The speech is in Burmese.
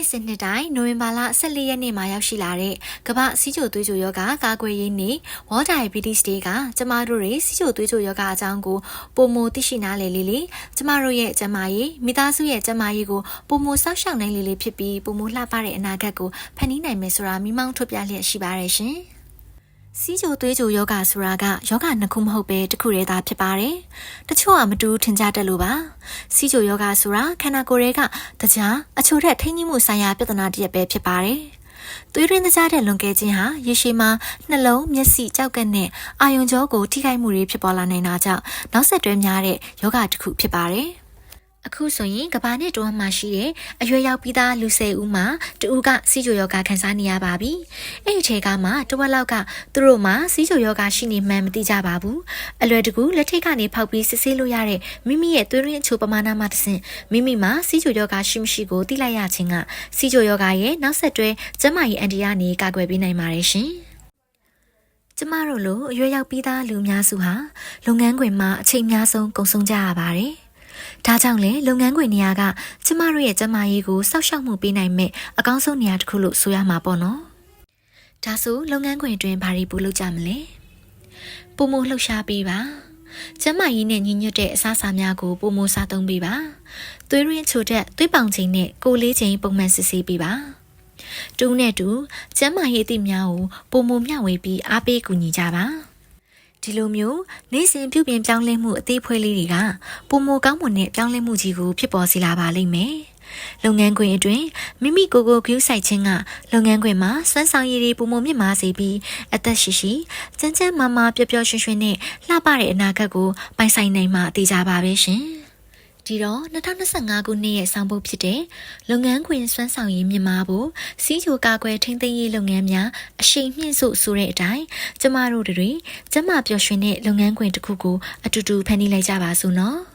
နှစ်စဉ်နှစ်တိုင်းနိုဝင်ဘာလ14ရက်နေ့မှာရောက်ရှိလာတဲ့ကမ္ဘာစီးချိုသွေးချိုယောဂကာကွယ်ရေးနေ့ World Diabetes Day ကကျမတို့တွေစီးချိုသွေးချိုယောဂအကြောင်းကိုပုံမသိရှိနားလည်လေးလေးကျမတို့ရဲ့ကျမရေးမိသားစုရဲ့ကျမရေးကိုပုံမဆောက်ရှောက်နိုင်လေးလေးဖြစ်ပြီးပုံမလှပတဲ့အနာဂတ်ကိုဖန်တီးနိုင်မယ်ဆိုတာမိမောင်းထုတ်ပြလျက်ရှိပါတယ်ရှင်။ စီးချိုသွေးချိုယောဂဆိုတာကယောဂနှစ်ခုမဟုတ်ပဲတစ်ခုတည်းသာဖြစ်ပါတယ်။တချို့ကမတူထင်ကြတတ်လို့ပါ။စီးချိုယောဂဆိုတာခန္ဓာကိုယ်ရဲ့ကတကြားအချို့ထက်ထိန်းကြီးမှုဆိုင်ရာပြဿနာတစ်ရပ်ပဲဖြစ်ပါတယ်။သွေးရင်းတကြားတဲ့လွန်ကဲခြင်းဟာရေရှည်မှာနှလုံးမျက်စိကြောက်ကက်နဲ့အာယုံကြောကိုထိခိုက်မှုတွေဖြစ်ပေါ်လာနိုင်တာကြောင့်နောက်ဆက်တွဲများတဲ့ယောဂတစ်ခုဖြစ်ပါတယ်။ အခုဆိုရင်ကဘာနဲ့တွန်းမှရှိတဲ့အရွယ်ရောက်ပြီးသားလူ၁၀ဦးမှာတဦးကစီးချိုယောဂခံစားနေရပါပြီ။အဲ့ဒီထဲကမှတဝက်လောက်ကသူတို့မှာစီးချိုယောဂရှိနေမှန်းမသိကြပါဘူး။အလွယ်တကူလက်ထိတ်ကနေဖောက်ပြီးစစ်ဆေးလို့ရတဲ့မိမိရဲ့သွေးရင်းအချိုပမာဏမှတစ်ဆင့်မိမိမှာစီးချိုယောဂရှိမရှိကိုသိလိုက်ရခြင်းကစီးချိုယောဂရဲ့နောက်ဆက်တွဲကျန်းမာရေးအန်တီယာနေကာကွယ်ပေးနိုင်ပါတယ်ရှင်။ကျမတို့လိုအရွယ်ရောက်ပြီးသားလူများစုဟာလုပ်ငန်းခွင်မှာအချိန်များဆုံးကုန်ဆုံးကြရပါတယ်။ ဒါကြောင့်လေလုပ်ငန်းခွင်နေရာကကျမတို့ရဲ့ကျမကြီးကိုစောက်ရှောက်မှုပေးနိုင်မဲ့အကောင်းဆုံးနေရာတစ်ခုလို့ဆိုရမှာပေါ့နော်။ဒါဆိုလုပ်ငန်းခွင်အတွင်းဘာတွေပို့လုပ်ကြမလဲ။ပုံမလှုပ်ရှားပေးပါ။ကျမကြီးနဲ့ညီညွတ်တဲ့အစားအစာများကိုပုံမစားသုံးပေးပါ။သွေးရင်းချိုတဲ့သွေးပောင်ချိန်နဲ့ကိုလေးချိန်ပုံမှန်စစ်ဆေးပေးပါ။တူးနဲ့တူကျမကြီးအသည့်များကိုပုံမမျှဝေပြီးအားပေးကူညီကြပါ။ ဒီလိုမျိုးနေစဉ်ပြုပြင်ပြောင်းလဲမှုအသေးဖွဲလေးတွေကပုံမကောင်းမွန်တဲ့ပြောင်းလဲမှုကြီးကိုဖြစ်ပေါ်စေလာပါလိမ့်မယ်။လုပ်ငန်းခွင်အတွင်းမိမိကိုယ်ကိုဂရုစိုက်ခြင်းကလုပ်ငန်းခွင်မှာစွမ်းဆောင်ရည်တွေပုံမမြင့်မားစေပြီးအသက်ရှိရှိစမ်းချမ်းမာမာပျော်ပျော်ရွှင်ရွှင်နဲ့လှပတဲ့အနာဂတ်ကိုပိုင်ဆိုင်နိုင်မှသိကြပါပဲရှင်။ ဒီတော့2025ခုနှစ်ရဲ့ဆောင်ပုဒ်ဖြစ်တဲ့လုပ်ငန်းခွင်စွမ်းဆောင်ရည်မြင့်မားဖို့စီးချိုကာကွယ်ထိန်းသိမ်းရေးလုပ်ငန်းများအရှိန်မြင့်စို့ဆိုတဲ့အတိုင်းကျမတို့တွေကျမပျော်ရွှင်တဲ့လုပ်ငန်းခွင်တစ်ခုကိုအတူတူဖန်တီးလိုက်ကြပါစို့နော်။